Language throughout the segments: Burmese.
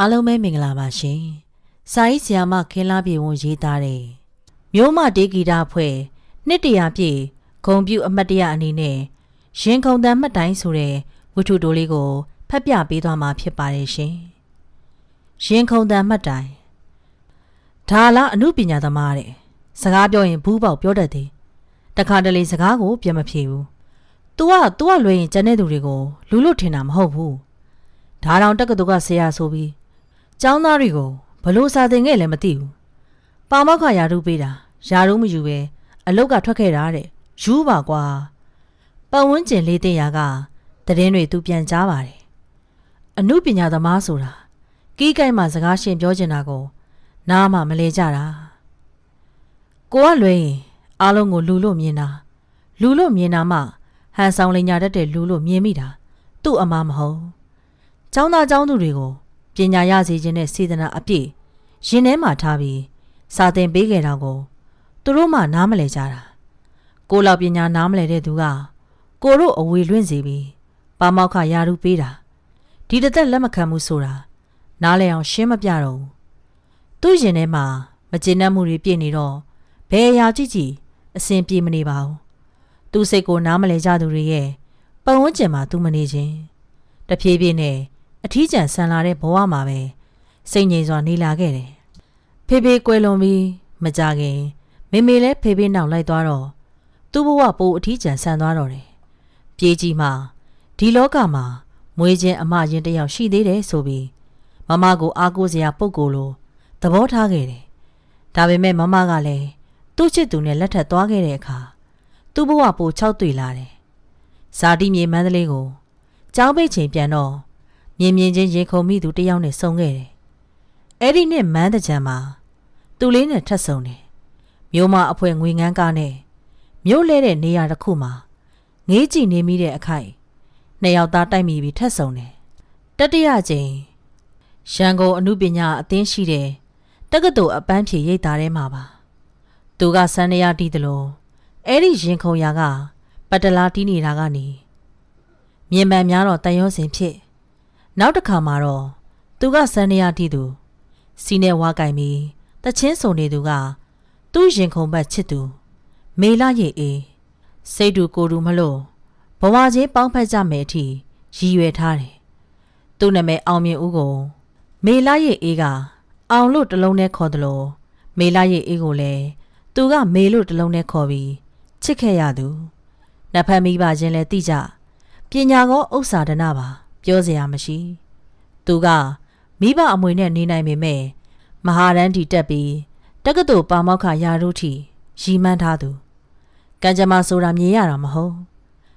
အားလုံးပဲမင်္ဂလာပါရှင်။စာရေးဆရာမခင်လာပြေဝန်ရေးသားတဲ့မြို့မတေဂီတာဖွဲ့နှစ်တရာပြည့်ဂုံပြူအမတ်တရအနေနဲ့ရင်ခုန်တန်မှတ်တိုင်းဆိုတဲ့ဝတ္ထုတိုလေးကိုဖတ်ပြပေးသွားမှာဖြစ်ပါတယ်ရှင်။ရင်ခုန်တန်မှတ်တိုင်းဒါလားအမှုပညာသမားတဲ့စကားပြောရင်ဘူးပေါက်ပြောတတ်တယ်။တခါတလေစကားကိုပြန်မဖြေဘူး။ तू က तू ကလွှဲရင်ကျန်တဲ့သူတွေကိုလူလို့ထင်တာမဟုတ်ဘူး။ဒါတောင်တက္ကသိုလ်ကဆရာဆိုပြီး ကျောင်းသားတွေကိုဘလို့စာသင်ခဲ့လဲမသိဘူး။ပါမောက္ခယာရုပေးတာယာရုမယူပဲအလုတ်ကထွက်ခဲ့တာတဲ့။ယူပါကွာ။ပတ်ဝန်းကျင်လေးတင်ရာကတည်င်းတွေသူပြန်ကြားပါတယ်။အမှုပညာသမားဆိုတာကီးကိုက်မှစကားရှင်ပြောချင်တာကို နားမှမလဲကြတာ။ကိုကလွဲရင်အားလုံးကိုလူလို့မြင်တာလူလို့မြင်တာမှဟန်ဆောင်လင်ညာတတ်တဲ့လူလို့မြင်မိတာ သူ့အမားမဟုတ်။ကျောင်းသားကျောင်းသူတွေကို ပညာရစေခြင်းနဲ့စေတနာအပြည့်ရင်ထဲမှာထားပြီးစာသင်ပေးခဲ့တာကိုသူတို့မှနားမလဲကြတာကိုလောက်ပညာနားမလဲတဲ့သူကကိုတို့အဝေလွင့်စေပြီးပါမောက္ခယာရုပေးတာဒီတစ်သက်လက်မခံမှုဆိုတာနားလဲအောင်ရှင်းမပြတော့ဘူးသူ့ရင်ထဲမှာမကျေနပ်မှုတွေပြည့်နေတော့ဘယ်အရာကြည့်ကြည့်အစဉ်ပြေမနေပါဘူးသူစိတ်ကိုနားမလဲကြသူတွေရဲ့ပတ်ဝန်းကျင်မှာသူမနေခြင်းတဖြည်းဖြည်းနဲ့ အထီးကျန်ဆန်လာတဲ့ဘဝမှာပဲစိတ်ငြိမ်စွာနေလာခဲ့တယ်။ဖေဖေကွယ်လွန်ပြီးမကြခင်မေမေလည်းဖေဖေနောက်လိုက်သွားတော့သူ့ဘဝပိုအထီးကျန်ဆန်သွားတော့တယ်။ပြေးကြီးမှဒီလောကမှာမွေးခြင်းအမရင်တယောက်ရှိသေးတယ်ဆိုပြီးမမကိုအားကိုးစရာပုံကိုယ်လိုသဘောထားခဲ့တယ်။ဒါပေမဲ့မမကလည်းသူ့ချစ်သူနဲ့လက်ထပ်သွားခဲ့တဲ့အခါသူ့ဘဝပို၆တွေ့လာတယ်။ဇာတိမြေမန္တလေးကိုကျောင်းပိတ်ချိန်ပြန်တော့ မြင်မြင်ချင်းရေခုံမိသူတယောက်နဲ့ဆုံခဲ့တယ်။အဲ့ဒီနှစ်မန်းတကြံမှာသူလေးနဲ့ထပ်ဆုံတယ်။မြို့မအဖွဲငွေငန်းကားနဲ့မြို့လဲတဲ့နေရာတစ်ခုမှာငေးကြည့်နေမိတဲ့အခိုက်နှစ်ယောက်သားတိုက်မိပြီးထပ်ဆုံတယ်။တတိယကြိမ်ရန်ကုန်အမှုပညာအသင်းရှိတဲ့တက္ကသိုလ်အပန်းဖြေရိပ်သားထဲမှာပါ။သူကစန္ဒရာတီးတယ်လို့အဲ့ဒီရင်ခုံရာကပတလာတီးနေတာကနေမြင်မှန်များတော့တန်ရုံးစင်ဖြစ် နောက်တစ်ခါမှာတော့သူကစန္ဒရာတီသူစီနဲ့ဝါကင်ပြီးတချင်းစုံနေသူက သူ့ရင်ခုန်ဘက်ချစ်သူ မေလာရိတ်အေးစိတ်တူကိုယ်တူမလို့ဘဝချင်းပေါင်းဖက်ကြမယ်အထိရည်ရွယ်ထားတယ်သူ့နာမည်အောင်မြင်ဦးကို မေလာရိတ်အေးကအောင်လို့တလုံးနဲ့ခေါ်တယ်လို့မေလာရိတ်အေးကိုလည်းသူကမေလို့တလုံးနဲ့ခေါ်ပြီးချစ်ခဲ့ရသူနှစ်ဖက်မိဘချင်းလည်းတိကြပညာကောဥစ္စာဒနာပါ ပြောစရာမရှိသူကမိဘအမွေနဲ့နေနိုင်ပေမဲ့မဟာရန်တီတက်ပြီးတက္ကသိုလ်ပါမောက္ခရာထူးထီရီမှန်းထားသူကံကြမ္မာဆိုတာမြင်ရတာမဟုတ်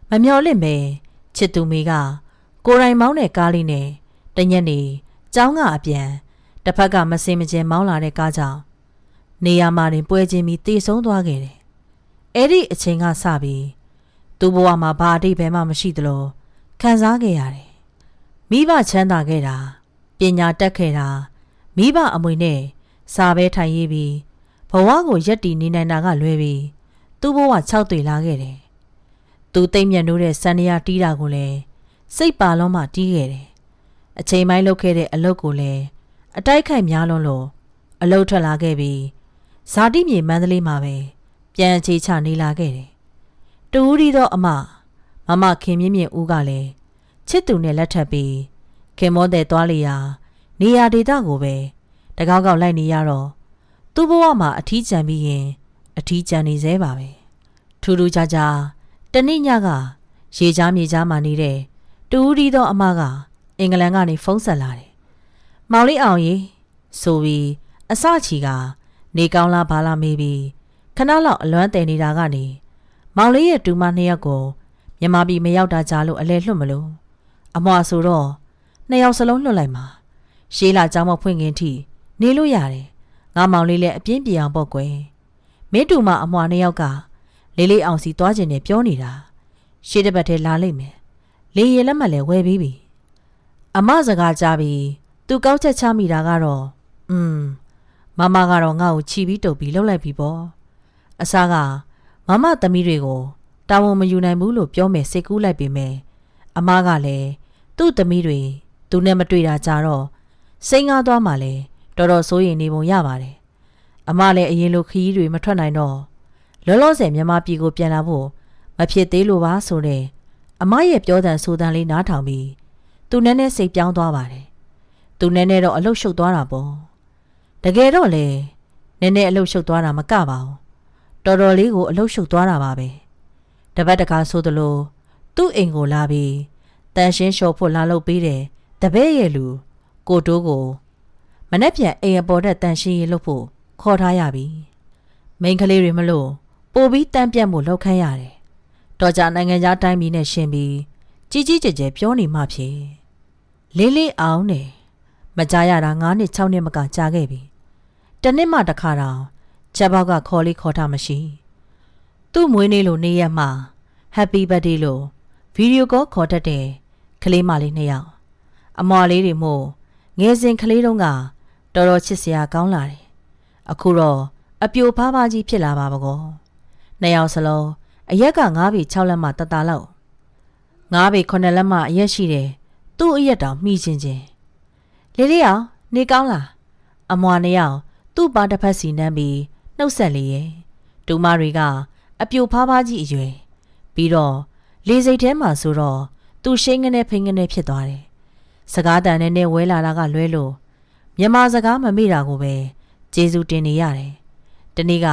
မမျော်လင့်ပဲချစ်သူမိကကိုယ်တိုင်မောင်းတဲ့ကားလေးနဲ့တညက်နေကျောင်းကအပြန်တစ်ဖက်ကမစင်မကျင်မောင်းလာတဲ့ကားကြောင့်နေရာမှာတင်ပွဲချင်းပြီးတေဆုံးသွားခဲ့တယ်အဲ့ဒီအချိန်ကစပြီးသူ့ဘဝမှာဘာအတိတ်ပဲမှမရှိသလိုခံစားခဲ့ရတယ် မိဘချမ်းသာခဲ့တာပညာတက်ခဲ့တာမိဘအမွေနဲ့စာပဲထိုင်ရေးပြီးဘဝကိုရက်တည်နေနိုင်တာကလွဲပြီးသူ့ဘဝ၆တွေ့လာခဲ့တယ်။သူတိတ်မြတ်နိုးတဲ့စန္ဒယာတီးတာကိုလည်းစိတ်ပါလုံးမှတီးခဲ့တယ်။အချိန်ပိုင်းလုပ်ခဲ့တဲ့အလုပ်ကိုလည်းအတိုက်ခိုက်များလွန်းလို့အလုပ်ထွက်လာခဲ့ပြီးဇာတိမြေမန္တလေးမှာပဲပြန်အခြေချနေလာခဲ့တယ်။တူဦးဒီသောအမမမခင်မြင့်မြင့်ဦးကလည်း ချစ်သူနဲ့လက်ထပ်ပြီးခင်မောတဲ့သွားလျာနေရာဒေသကိုပဲတကောက်ကောက်လိုက်နေရတော့သူ့ဘဝမှာအထီးကျန်ပြီးရင်အထီးကျန်နေသေးပါပဲထူးထူးခြားခြားတနေ့ညကရေချားမြေချားမှနေတဲ့တူဦးဒီသောအမကအင်္ဂလန်ကနေဖုန်းဆက်လာတယ်မောင်လေးအောင်ကြီးဆိုပြီးအစချီကနေကောင်းလားဘာလားမေးပြီးခဏလောက်အလွမ်းတယ်နေတာကနေမောင်လေးရဲ့တူမနှစ်ယောက်ကိုမြန်မာပြည်မရောက်တာကြားလို့အလဲလွတ်မလို့ အမွာဆိုတော့နှစ်ယောက်စလုံးလွတ်လိုက်မှာရှေးလာကြောင်းမဖွင့်ခင်ထိနေလို့ရတယ်ငါမောင်လေးလည်းအပြင်းပြေအောင်ပေါ့ကွယ်မင်းတူမအမွာနှစ်ယောက်ကလေးလေးအောင်စီသွားကျင်နေပြောနေတာရှေးတစ်ပတ်ထဲလာလိမ့်မယ်လေရင်လက်မှတ်လည်းဝယ်ပြီးပြီအမစကားကြားပြီးသူကောက်ချက်ချမိတာကတော့อืมမမကတော့ငါ့ကိုချီပြီးတုပ်ပြီးလှုပ်လိုက်ပြီပေါ့အစားကမမသမီးတွေကိုတာဝန်မယူနိုင်ဘူးလို့ပြောမယ်စိတ်ကူးလိုက်ပေမဲ့အမားကလည်း သူ့သမီးတွေသူနဲ့မတွေ့တာကြတော့စိန်ကားသွားမှလည်းတော်တော်စိုးရိမ်နေပုံရပါတယ်အမလည်းအရင်လိုခရီးတွေမထွက်နိုင်တော့လောလောဆယ်မြန်မာပြည်ကိုပြန်လာဖို့မဖြစ်သေးလို့ပါဆိုတဲ့အမရဲ့ပြောတဲ့ဆိုတန်လေးနားထောင်ပြီးသူနည်းနည်းစိတ်ပြောင်းသွားပါတယ်သူနည်းနည်းတော့အလုတ်ရှုပ်သွားတာပေါ့တကယ်တော့လေနည်းနည်းအလုတ်ရှုပ်သွားတာမကပါဘူးတော်တော်လေးကိုအလုတ်ရှုပ်သွားတာပါပဲတပတ်တခါဆိုသလိုသူ့အိမ်ကိုလာပြီး တန်ရှင်းလျှော်ဖို့လာလုပ်ပေးတယ်တပည့်ရဲ့လူကိုတိုးကိုမနှက်ပြန်အိမ်အပေါ်တက်တန်ရှင်းရေးလုပ်ဖို့ခေါ်ထားရပြီမိန်းကလေးတွေမလို့ပို့ပြီးတန်းပြတ်မှုလောက်ခန်းရတယ်တော်ကြနိုင်ငံသားတိုင်းပြည်နဲ့ရှင်ပြီးကြီးကြီးကျယ်ကျယ်ပြောနေမှဖြစ်လေးလေးအောင်နေမကြရတာ9နှစ်6နှစ်မကကြာခဲ့ပြီတနှစ်မှတစ်ခါတော့ချက်ပေါက်ကခေါ်လေးခေါ်ထားမရှိသူ့မွေးနေ့လိုနေ့ရက်မှာ Happy Birthday လို့ ဗီဒီယိုကောခေါ်တတ်တဲ့ကလေးမလေးနှစ်ယောက်အမွာလေးတွေမို့ငယ်စဉ်ကလေးတုန်းကတော်တော်ချစ်စရာကောင်းလာတယ်အခုတော့အပြိုဖားဖားကြီးဖြစ်လာပါပကောနှစ်ယောက်စလုံးအရက်က9ပေ6လက်မှတတလောက်9ပေ9လက်မှအရက်ရှိတယ်သူ့အရက်တောင်မှီချင်းချင်းလေးလေးအောင်နေကောင်းလားအမွာနှစ်ယောက်သူ့ပါတစ်ဖက်စီနှမ်းပြီးနှုတ်ဆက်လေရဲ့ဒူမတွေကအပြိုဖားဖားကြီးအရွယ်ပြီးတော့ လေစိတ်ထဲမှာဆိုတော့သူရှိန်ကနေဖိန်ကနေဖြစ်သွားတယ်စကားတန်နဲ့နဲ့ဝဲလာတာကလွဲလို့မြန်မာစကားမမေ့တာကိုပဲကျေးဇူးတင်နေရတယ်။ဒီနေ့က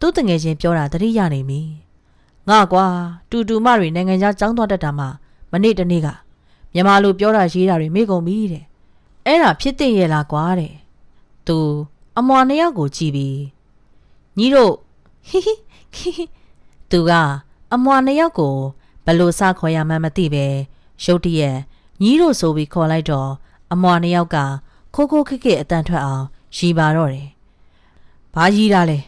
သူ့တငယ်ချင်းပြောတာသတိရနေပြီ။ငါကွာတူတူမတွေနိုင်ငံခြားចောင်းသွားတတ်တာမှမနေ့တနေ့ကမြန်မာလိုပြောတာရေးတာတွေမေ့ကုန်ပြီတဲ့။အဲ့ဒါဖြစ်တဲ့ရဲ့လားကွာတဲ့။ तू အမွာနှစ်ယောက်ကိုကြည့်ပြီးညီတို့ဟိဟိခိဟိ तू ကအမွာနှစ်ယောက်ကိုဘယ် လို့စခေါ်ရမှန်းမသိပဲရုတ်တရက်ညီတို့ဆိုပြီးခေါ်လိုက်တော့အမွာနှစ်ယောက်ကခိုးခိုးခက်ခက်အတန်ထွက်အောင်ရီပါတော့တယ်။ဘာရီတာလဲ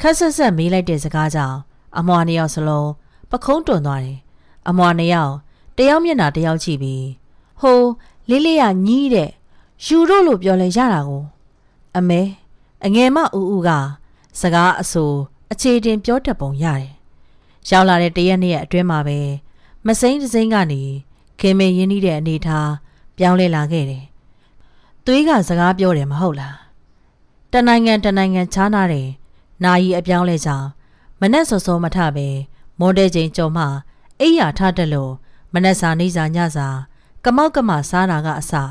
ခက်ဆက်ဆက်မေးလိုက်တဲ့စကားကြောင့်အမွာနှစ်ယောက်စလုံးပခုံးတွန်သွားတယ်။အမွာနှစ်ယောက်တယောက်မျက်နှာတယောက်ကြည့်ပြီးဟိုလေးလေးကညီးတဲ့ယူတို့လို့ပြောလဲရတာကိုအမဲအငယ်မဦးဦးကစကားအဆိုအခြေတင်ပြောတတ်ပုံရတယ်။ ရောက်လာတဲ့တရက်နှစ်ရက်အတွင်းမှာပဲမစိမ့်တစိမ့်ကနေခင်မင်းရင်းနှီးတဲ့အနေထားပြောင်းလဲလာခဲ့တယ်။သွေးကစကားပြောတယ်မဟုတ်လား။တနိုင်ငံတနိုင်ငံချားနာတယ်။နာယီအပြောင်းလဲကြောင်မနဲ့စောစောမထပဲမော်ဒယ်ချိန်ကြုံမှအိယာထတက်လို့မနဲ့စာနေစာညစာကမောက်ကမစားတာကအစာ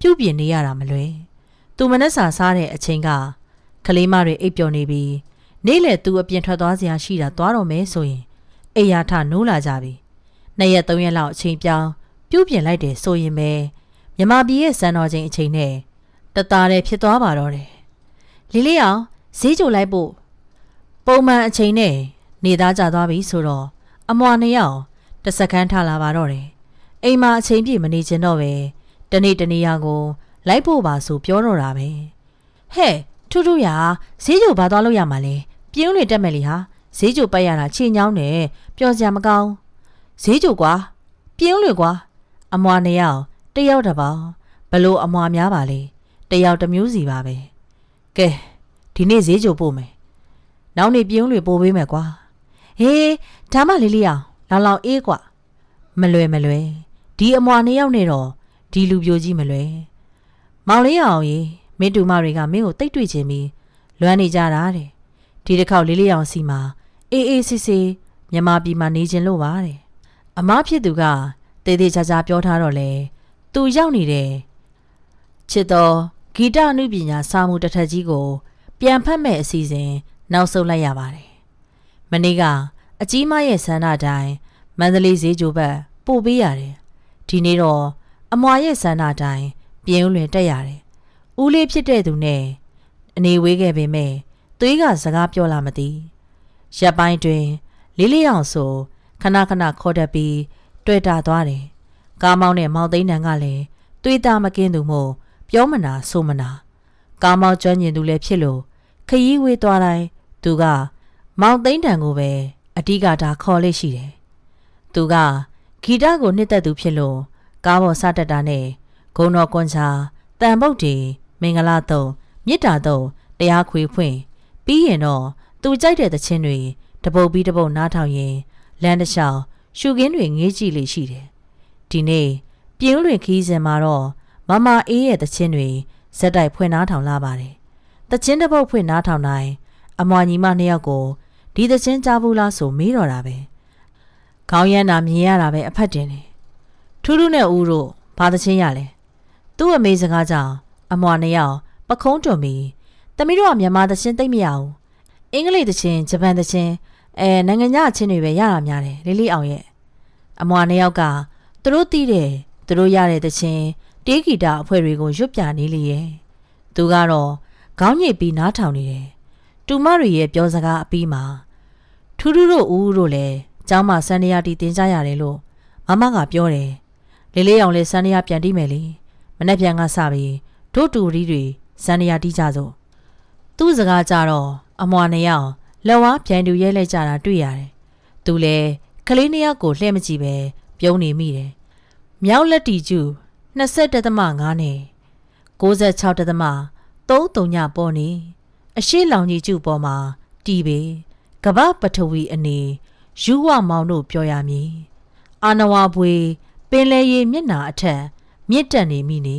ပြုတ်ပြင်းနေရတာမလွယ်။သူမနဲ့စာစားတဲ့အချိန်ကကလေးမတွေအိပ်ပျော်နေပြီးနေ့လေသူအပြင်ထွက်သွားစရာရှိတာသွားတော့မယ်ဆိုရင် အိယာထနိုးလာကြပြီ။နှစ်ရက်သုံးရက်လောက်အချိန်ပြောင်းပြုတ်ပြင်လိုက်တယ်ဆိုရင်ပဲမြမပြည်ရဲ့စံတော်ချိန်အချိန်နဲ့တသားတည်းဖြစ်သွားပါတော့တယ်။လီလေးအောင်ဈေးကြိုလိုက်ဖို့ပုံမှန်အချိန်နဲ့နေသားကြသွားပြီဆိုတော့အမွာနှစ်ယောက်တစ်စက္ကန့်ထလာပါတော့တယ်။အိမ်မှာအချိန်ပြည့်မနေချင်တော့ပဲတနေ့တနေ့ရာကိုလိုက်ဖို့ပါဆိုပြောတော့တာပဲ။ဟဲ့ထူးထူးရာဈေးကြိုဘာသွားလို့ရမှာလဲ။ပြင်းလေတက်မယ်လေဟာ ဈေးကြိုပတ်ရတာချိန်ညောင်းတယ်ပျော်စရာမကောင်းဈေးကြိုကွာပြင်းလေကွာအမွာနှစ်ယောက်တယောက်တစ်ပေါင်းဘလို့အမွာများပါလေတယောက်တစ်မျိုးစီပါပဲကဲဒီနေ့ဈေးကြိုပို့မယ်နောက်နေ့ပြုံးတွေပို့ပေးမယ်ကွာဟေးဒါမှလေးလေးအောင်လောင်လောင်အေးကွာမလွယ်မလွယ်ဒီအမွာနှစ်ယောက်နဲ့တော့ဒီလူပြိုကြီးမလွယ်မောင်လေးအောင်ရေမင်းတူမတွေကမင်းကိုတိတ်တွေ့ခြင်းပြီးလွမ်းနေကြတာတဲ့ဒီတစ်ခေါက်လေးလေးအောင်စီမှာ အေးအေးဆေးဆေးမြန်မာပြည်မှာနေခြင်းလို့ပါတဲ့အမဖြစ်သူကတေးသေးချာချာပြောထားတော့လေသူရောက်နေတဲ့ချစ်တော်ဂီတအနုပညာစာမှုတစ်ထက်ကြီးကို ပြန်ဖတ်မဲ့အစီအစဉ်နောက်ဆုတ်လိုက်ရပါတယ်။မနေ့ကအကြီးမရဲ့ဆန္ဒတိုင်းမန္တလေးဈေးကြိုဘက်ပို့ပေးရတယ်။ဒီနေ့တော့အမွာရဲ့ဆန္ဒတိုင်းပြင်းဦးလွင်တက်ရတယ်။ဦးလေးဖြစ်တဲ့သူနဲ့အနေဝေးခဲ့ပေမဲ့သွေးကစကားပြောလာမသိ။ ရက်ပိုင်းတွင် လေးလေးအောင်ဆိုခဏခဏခေါ်တတ်ပြီးတွေ့တာသွားတယ်။ကားမောင်းတဲ့မောင်သိန်းနံကလည်းတွေးသားမကင်းသူမို့ပြောမနာဆိုမနာကားမောင်းကျွမ်းကျင်သူလည်းဖြစ်လို့ခရီးဝေးသွားတိုင်းသူက မောင်သိန်းတံကိုပဲအဓိကဒါခေါ်လေးရှိတယ်။သူကဂီတကိုနှစ်သက်သူဖြစ်လို့ကားပေါ်စတက်တာနဲ့ဂုံတော်ကွန်ချာတန်ပုတ်တီမင်္ဂလာတုံမြစ်တာတုံတရားခွေဖွင့်ပြီးရင်တော့ သူကြိုက်တဲ့သချင်းတွေတပုတ်ပြီးတပုတ်နားထောင်ရင်လမ်းတစ်လျှောက်ရှုခင်းတွေငေးကြည့်လေရှိတယ်။ဒီနေ့ပြင်းလွင်ခီးစင်မှာတော့မမအေးရဲ့တချင်းတွေဇက်တိုက်ဖွင့်နားထောင်လာပါတယ်။တချင်းတစ်ပုတ်ဖွင့်နားထောင်တိုင်းအမွာညီမနှစ်ယောက်ကိုဒီတချင်းကြားဘူးလားဆိုမေးတော့တာပဲ။ခေါင်းရမ်းတာမြင်ရတာပဲအဖက်တင်တယ်။ထူးထူးနဲ့ဦးတို့ဘာတချင်းရလဲ။သူ့အမေစကားကြောင့်အမွာနှစ်ယောက်ပခုံးတွန်ပြီးတမီးတို့ကမြန်မာတချင်းသိမ့်မရဘူး။ အင်္ဂလိပ်တချင်းဂျပန်တချင်းအဲနိုင်ငံခြားအချင်းတွေပဲရတာများတယ်လေးလေးအောင်ရဲ့အမွာနှစ်ယောက်ကသူတို့သိတယ်သူတို့ရတဲ့တချင်းတေးဂီတာအဖွဲ့တွေကိုရွတ်ပြနေလေရဲ့သူကတော့ခေါင်းညိတ်ပြီးနားထောင်နေတယ်တူမတွေရဲ့ပြောစကားအပြီးမှာထူးထူးတို့ဦးတို့လည်းကျောင်းမှာစန္ဒယာတီတင်ကြရတယ်လို့မမကပြောတယ်လေးလေးအောင်လည်းစန္ဒယာပြန်တီးမယ်လေမနေ့ပြန်ကစပြီးတို့တူရီတွေစန္ဒယာတီးကြစို့သူ့စကားကြတော့ အမွာနှစ်ယောက်လက်ဝါးပြန်တူရဲလဲကြတာတွေ့ရတယ်သူလည်းကလေးနှစ်ယောက်ကိုလှည့်မကြည့်ပဲပြုံးနေမိတယ်မြောက်လက်တီကျူ20.5နဲ့96.3ညပေါ်နေအရှိလောင်ကြီးကျူပေါ်မှာတီးပေကပပထဝီအနေယူဝမောင်တို့ပြောရမည်အာနဝဘွေပင်လေရီမျက်နာအထက်မြင့်တက်နေမိနေ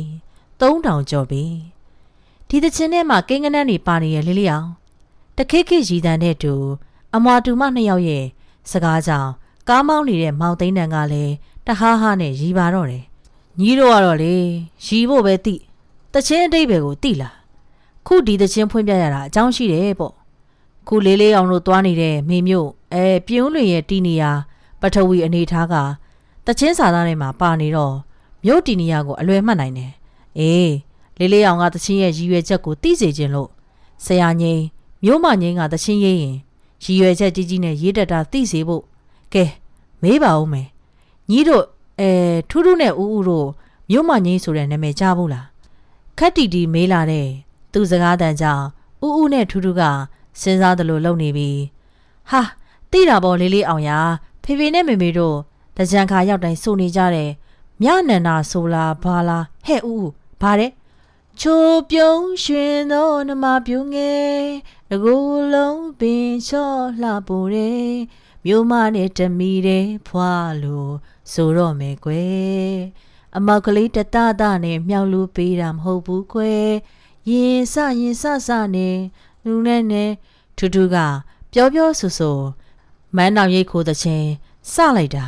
3000ကျော်ပြီဒီတချင်းထဲမှာကိန်းကနန်းတွေပါနေရလေးလေးအောင် တခိခိရည်တန်တဲ့တူအမွာတူမနှစ်ယောက်ရဲ့စကားကြောင့်ကားမောင်းနေတဲ့မောင်သိန်းတန်ကလည်းတဟားဟားနဲ့ရီပါတော့တယ်ညီတို့ကတော့လေရီဖို့ပဲတိတချင်းအတိတ်ပဲကိုတိလာခုဒီတချင်းဖွင့်ပြရတာအကြောင်းရှိတယ်ပေါ့ခုလေးလေးအောင်တို့သွားနေတဲ့မေမျိုးအဲပြင်းလွင်ရဲ့တီနီယာပထဝီအနေထားကတချင်းစာသားထဲမှာပါနေတော့မြို့တီနီယာကိုအလွယ်မှတ်နိုင်တယ်အေးလေးလေးအောင်ကတချင်းရဲ့ရည်ရွယ်ချက်ကိုသိစေခြင်းလို့ဆရာငိမ့် မြို့မငိမ့်ကတချင်းရေးရင်ရည်ရွယ်ချက်ကြီးကြီးနဲ့ရေးတတ်တာသိစေဖို့ကဲမေးပါဦးမယ်ညီတို့အဲထူးထူးနဲ့ဦးဦးတို့မြို့မငိမ့်ဆိုတဲ့နာမည်ကြားဘူးလားခက်တီတီမေးလာတဲ့သူစကားတန်ကြောင့်ဦးဦးနဲ့ထူးထူးကစဉ်းစားသလိုလုပ်နေပြီဟာတိတာပေါ်လေးလေးအောင်ရဖေဖေနဲ့မေမေတို့တကြံခါရောက်တိုင်းစုနေကြတယ်မြနန္ဒာဆိုလားဘာလားဟဲ့ဦးဦးဘာတဲ့ချိုးပြုံးရွှင်သောနမပြုံးငယ် တကူလုံးပင်ချော့လှပူတယ်မြို့မနဲ့တမီတဲ့ဖွာလို့ဆိုတော့မယ်ကွယ်အမောက်ကလေးတတတနဲ့မြောက်လူပေးတာမဟုတ်ဘူးကွယ်ရင်စရင်စစနဲ့လူနဲ့နဲ့ထူးထူးကပြောပြောဆူဆူမန်းတော်ရိတ်ခိုးတဲ့ချင်းစလိုက်တာ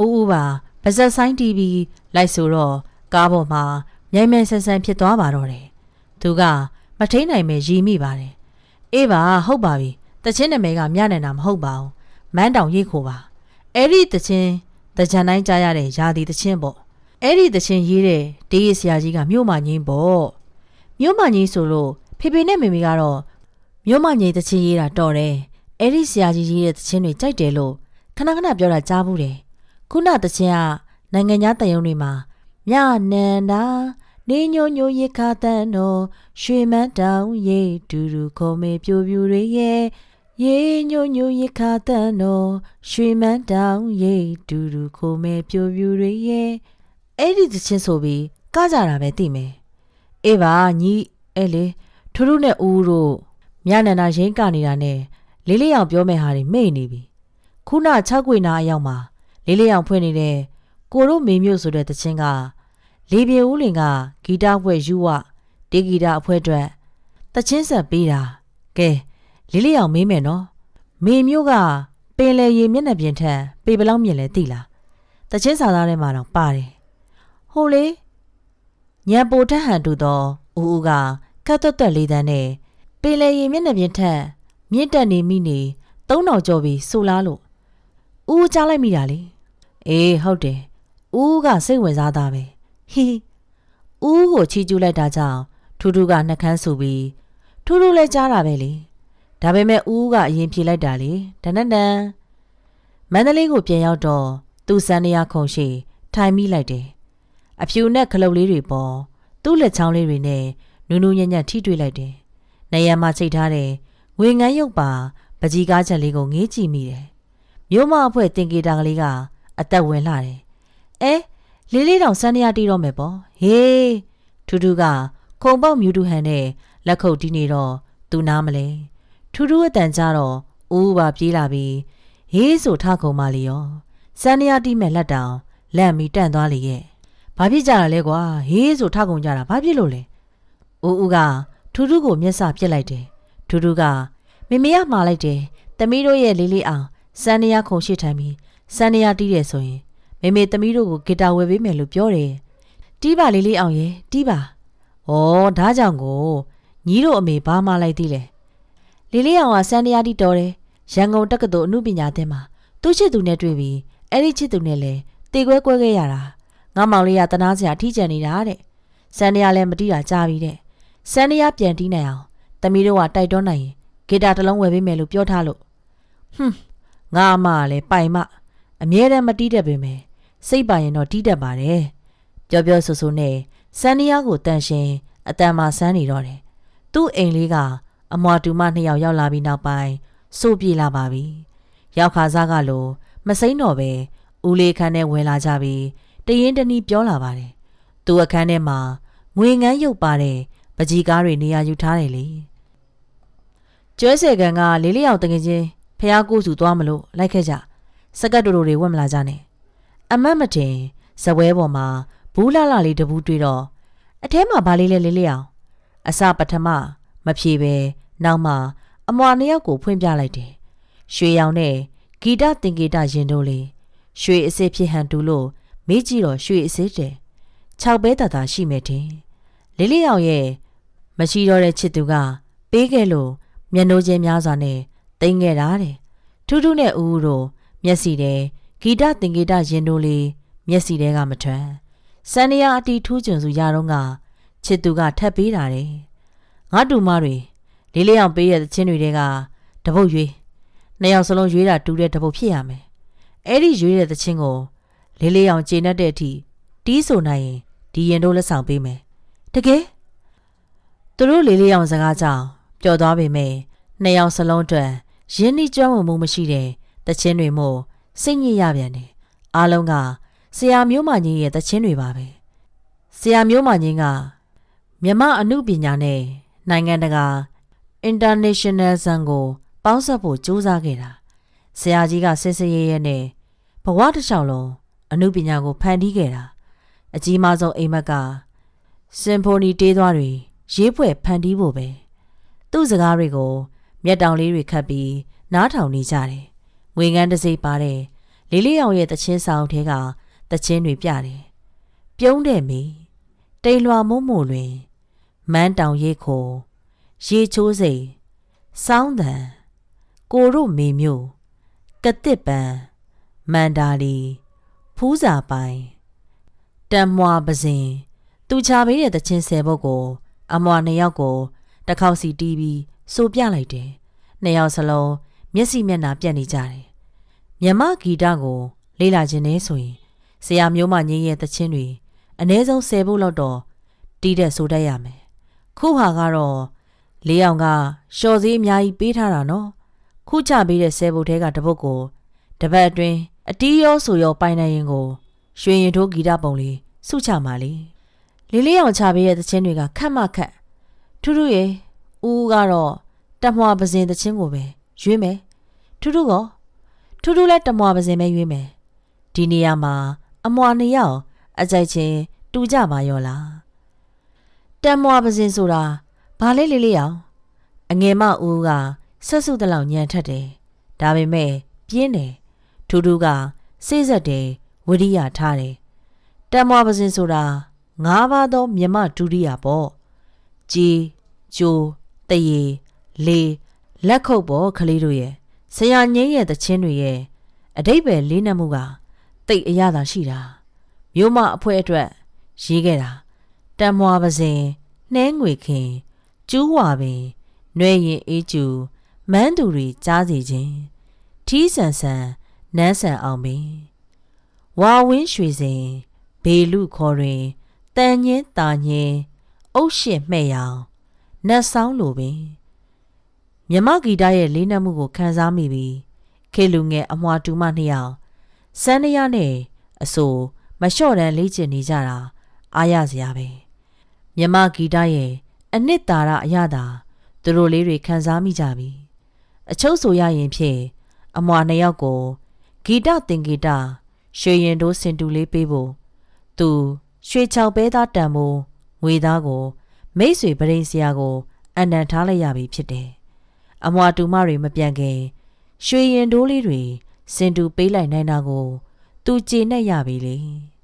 ဦးဦးပါပါဇက်ဆိုင်တီးပြီးလိုက်ဆိုတော့ကားပေါ်မှာမြိုင်မြိုင်ဆန်ဆန်ဖြစ်သွားပါတော့တယ်သူကမထိန်နိုင်ပဲရီမိပါတယ် အေးပါဟုတ်ပါပြီတချင်းနာမည်ကမြနိုင်တာမဟုတ်ပါဘူးမန်းတောင်ရိတ်ခိုးပါအဲ့ဒီတချင်းတကြံတိုင်းကြားရတဲ့ယာဒီတချင်းပေါ့အဲ့ဒီတချင်းရေးတဲ့ဒေးရဆရာကြီးကမြို့မငင်းပေါ့မြို့မငင်းဆိုလို့ဖေဖေနဲ့မေမေကတော့မြို့မငင်းတချင်းရေးတာတော်တယ်အဲ့ဒီဆရာကြီးရေးတဲ့တချင်းတွေကြိုက်တယ်လို့ခဏခဏပြောတာကြားဘူးတယ်ခုနတချင်းကနိုင်ငံသားတယုံတွေမှာမြနန္ဒာ နေညိုညိုရခတန်တော်ရွှေမန်းတောင်ရိတ်ဒူဒူခေါ်မေပြိုပြူတွေရဲ့ရေညိုညိုရခတန်တော်ရွှေမန်းတောင်ရိတ်ဒူဒူခေါ်မေပြိုပြူတွေရဲ့အဲ့ဒီသချင်းဆိုပြီးကကြတာပဲသိမယ်အေးပါညီအဲ့လေထူးထူးနဲ့ဦးတို့မြနန္ဒာရင်းကနေတာနဲ့လေးလေးအောင်ပြောမဲ့ဟာတွေမိတ်နေပြီခုန6ခွေနာအရောက်မှာလေးလေးအောင်ဖွင့်နေတဲ့ကိုတို့မေမျိုးဆိုတဲ့တခြင်းက လေပြေဦးလင်ကဂီတအဖွဲ့ယူဝတေးဂီတအဖွဲ့အတွက်တခြင်းဆက်ပေးတာကဲလေးလေးအောင်မေးမယ်နော်မေမျိုးကပင်လေရေမျက်နှာပြင်ထက်ပေပလောက်မြင်လဲသိလားတခြင်းစာသားထဲမှာတော့ပါတယ်ဟိုလေညံပိုထက်ဟန်တူသောဦးဦးကကတ်တွတ်တွတ်လေးတန်းနဲ့ပင်လေရေမျက်နှာပြင်ထက်မြင့်တက်နေမိနေသုံးတော်ကျော်ပြီးဆိုလားလို့ဦးကြားလိုက်မိတာလေအေးဟုတ်တယ်ဦးကစိတ်ဝင်စားတာပဲ ဟီဦးကိုချီကျူးလိုက်တာကြောင့်ထူးထူးကနှကန်းဆူပြီးထူးထူးလဲကြားတာပဲလေဒါပေမဲ့ဦးကအရင်ဖြေလိုက်တာလေတနက်တန်မန္တလေးကိုပြန်ရောက်တော့သူ့စန်းနေရခုံရှိ ထိုင်မိလိုက်တယ်အဖြူနဲ့ခလုတ်လေးတွေပေါ်သူ့လက်ချောင်းလေးတွေနဲ့နူးနူးညံ့ညံ့ထိတွေ့လိုက်တယ်နေရမှာချိတ်ထားတဲ့ငွေငန်းရုပ်ပါပကြီးကားချက်လေးကိုငေးကြည့်မိတယ်မြို့မအဖွဲ့တင်ကေတာကလေးကအသက်ဝင်လာတယ်အဲ လေးလေးတောင်စန်းရတီးတော့မယ်ပေါ့ဟေးထူးထူးကခုံပေါက်မြူတူဟန်နဲ့လက်ခုပ်တီးနေတော့သူနားမလဲထူးထူးအတန်ကြတော့ဦးပါပြေးလာပြီးဟေးဆိုထခုံမလေးရောစန်းရတီးမဲ့လက်တောင်လက်မီတန့်သွားလေရဲ့ဘာဖြစ်ကြတာလဲကွာဟေးဆိုထခုံကြတာဘာဖြစ်လို့လဲ။ဦးဦးကထူးထူးကိုမျက်စာပြစ်လိုက်တယ်။ထူးထူးကမမေရမှားလိုက်တယ်။သမီးတို့ရဲ့လေးလေးအောင်စန်းနေရခုံရှိထိုင်ပြီးစန်းနေရတီးတယ်ဆိုရင် မေမေသမီးတို့ကိုဂီတာဝယ်ပေးမယ်လို့ပြောတယ်။တီးပါလေးလေးအောင်ရဲ့တီးပါ။ဩဒါကြောင့်ကိုညီတို့အမေဘာမှလိုက်သေးလဲ။လေးလေးအောင်ကစန်းနေရတီးတော်တယ်။ရန်ကုန်တက္ကသိုလ်အမှုပညာသင်မှာသူ့ချစ်သူနဲ့တွေ့ပြီးအဲ့ဒီချစ်သူနဲ့လည်းတေခွဲကွဲခဲ့ရတာ။ငါမောင်လေးကတနာစရာအထီးကျန်နေတာတဲ့။စန်းနေရလည်းမတီးတာကြားပြီးတဲ့။စန်းနေရပြန်တီးနိုင်အောင်သမီးတို့ကတိုက်တွန်းနိုင်ရင်ဂီတာတစ်လုံးဝယ်ပေးမယ်လို့ပြောထားလို့ဟွန်းငါအမကလည်းပိုင်မအမြဲတမ်းမတီးတတ်ပေမယ် စိတ်ပါရင်တော့တီးတတ်ပါတယ်ပြောပြောဆိုဆိုနဲ့စန်းနီယာကိုတန်ရှင်အတန်မာဆန်းနေတော့တယ်သူ့အိမ်လေးကအမွာတူမနှစ်ယောက်ရောက်လာပြီးနောက်ပိုင်းစိုးပြေလာပါပြီရောက်ခါစားကလိုမစိမ့်တော့ပဲဦးလေးခန်းနဲ့ဝင်လာကြပြီးတရင်တနည်းပြောလာပါတယ်သူ့အခန်းထဲမှာငွေငန်းရုပ်ပါတဲ့ပကြီးကားတွေနေရာယူထားတယ်လေကျွဲစေကန်ကလေးလေးအောင်တငယ်ချင်းဖះကိုစုသွားမလို့လိုက်ခဲ့ကြစကတ်တူတူတွေဝက်မလာကြနဲ့ အမတ်မတင်ဇပွဲပေါ်မှာဘူးလာလာလေးတဘူးတွေ့တော့အထဲမှာဘာလေးလဲလေးလေးအောင်အစပထမမဖြေပဲနောက်မှအမွာနှစ်ယောက်ကိုဖွင့်ပြလိုက်တယ်ရွှေရောင်နဲ့ဂီတသင်္ကေတရင်တို့လေးရွှေအစစ်ဖြစ်ဟန်တူလို့မေးကြည့်တော့ရွှေအစစ်တဲ့၆ဘဲတတာရှိမယ်တင်လေးလေးအောင်ရဲ့မရှိတော့တဲ့ချစ်သူကပေးခဲ့လို့မျက်နှိုးချင်းများစွာနဲ့တိမ့်ခဲ့တာတဲ့ထူးထူးနဲ့ဦးဦးတို့မျက်စီထဲ ဂီတသင်္ကေတရင်တို့လေးမျက်စီထဲကမထွက်စန္ဒယာအတီထူးကျွံစုရတော့ကချစ်သူကထပ်ပေးတာတဲ့ငါတူမတွေလေးလေးအောင်ပေးရတဲ့ချင်းတွေတဲကတပုတ်ရွေးနှစ်ယောက်စလုံးရွေးတာတူတဲ့တပုတ်ဖြစ်ရမယ်အဲ့ဒီရွေးတဲ့သချင်းကိုလေးလေးအောင်ကျေနပ်တဲ့အထိတီးဆိုနိုင်ရင်ဒီရင်တို့လက်ဆောင်ပေးမယ်တကယ်သူတို့လေးလေးအောင်စကားကြောင့်ပျော်သွားပေမဲ့နှစ်ယောက်စလုံးအတွက်ရင်းနှီးကျွမ်းဝင်မှုမရှိတဲ့တချင်းတွေမို့ စိတ်ညစ်ရပြန်တယ်အားလုံးကဆရာမျိုးမကြီးရဲ့တချင်းတွေပါပဲဆရာမျိုးမကြီးကမြမအမှုပညာနဲ့နိုင်ငံတကာ international ဇန်ကိုပေါင်းစပ်ဖို့ကြိုးစားခဲ့တာဆရာကြီးကစစ်စစ်ရဲရဲနဲ့ဘဝတစ်လျှောက်လုံးအမှုပညာကိုဖန်တီးခဲ့တာအကြီးမားဆုံးအိမ်မက်ကစင်ဖိုနီတေးသွားတွေရေးဖွဲ့ဖန်တီးဖို့ပဲသူ့စကားတွေကို မျက်တောင်လေးတွေခတ်ပြီးနားထောင်နေကြတယ်။ငွေငန်းတစ်စိပ်ပါတဲ့ လေးလေးအောင်ရဲ့တချင်းဆောင်ထဲကတချင်းတွေပြတယ်။ပြုံးတဲ့မီတိမ်လွာမုံမို့တွင်မန်းတောင်ရိတ်ခိုရေချိုးစိမ်စောင်းတန်ကိုရုမေမျိုးကတစ်ပံမန္တာလီဖူးစာပိုင်တံမွာပစင်သူချပေးတဲ့တချင်းဆယ်ဘုတ်ကို အမွာနှစ်ယောက်ကိုတစ်ခေါက်စီတီးပြီးစိုးပြလိုက်တယ်။နှစ်ယောက်စလုံးမျက်စိမျက်နှာပြက်နေကြတယ်။ မြမဂီတကို လေ့လာခြင်းနဲ့ဆိုရင်ဆရာမျိုးမငင်းရဲ့တခြင်းတွေအ ਨੇ ဆုံး10ဘုတ်လောက်တော့တီးတဲ့ဆိုတတ်ရမယ်။ခုဟာကတော့လေးအောင်ကလျှော်စည်းအများကြီးပေးထားတာနော်။ခုချပေးတဲ့10ဘုတ်ထဲကတစ်ပုတ်ကိုတပတ်အတွင်းအတီးရောဆိုရောပိုင်နိုင်ရင်ကို ရွှေရင်ထိုးဂီတပုံလေးစုချမှာလေ။လေးလေးအောင်ချပေးတဲ့တခြင်းတွေကခက်မှခက်ထူးထူးရဲ့ဦးကတော့တမွာပစင်တချင်းကိုပဲရွေးမယ်ထူးထူးက ထူးထူးလည်းတမွာပစင်ပဲရွေးမယ်ဒီနေရာမှာ အမွာနှစ်ယောက်အကြိုက်ချင်းတူကြပါရောလားတမွာပစင်ဆိုတာဘာလဲလေးလေးအောင်အငယ်မဦးကဆက်စုတလောက်ညံထက်တယ်ဒါပေမဲ့ပြင်းတယ်ထူးထူးကစိတ်ဆက်တယ်ဝိရိယထားတယ်တမွာပစင်ဆိုတာငါးပါးသောမြမဒုတိယပေါ့ကြီးကျိုးတရေလေလက်ခုပ်ပေါ်ကလေးတို့ရဲ့ ဆရာငိမ့်ရဲ့တခြင်းတွေရဲ့အတိတ်ပဲလေးနက်မှုကတိတ်အရသာရှိတာမြို့မအဖွဲအတွက်ရေးခဲ့တာတံမွာပါစဉ်နှဲငွေခင်ကျူးဝါပင်နှွဲရင်အေးကျူမန်းသူတွေကြားစီခြင်းထီးဆန်ဆန်နန်းဆန်အောင်ပင်ဝါဝင်းရွှေစဉ်ဘေလူခေါ်တွင်တန်ညင်းတာညင်းအုတ်ရှစ်မှဲ့ရောင်နတ်ဆောင်လိုပင် မြမဂီတရဲ့လေးနက်မှုကိုခံစားမိပြီးခေလူငယ်အမွှာတူမနှစ်ယောက်စန်းရရနဲ့အဆိုမလျှော့တန်းလေ့ကျင့်နေကြတာအားရစရာပဲမြမဂီတရဲ့အနှစ်သာရအရသာသူတို့လေးတွေခံစားမိကြပြီအချုပ်ဆိုရရင်ဖြင့်အမွှာနှစ်ယောက်ကိုဂီတသင်္ကေတရွှေရင်တို့စင်တူလေးပေးဖို့သူရွှေချောက်ပဲသားတံမိုးငွေသားကို မိတ်ဆွေပရိန်ဆရာကိုအနံထားလိုက်ရပြီဖြစ်တယ်။ အမွာတူမတွေမပြန်ခင်ရွှေရင်တိုးလေးတွေစင်တူပေးလိုက်နိုင်တာကို သူကျေနပ်ရပြီလေ။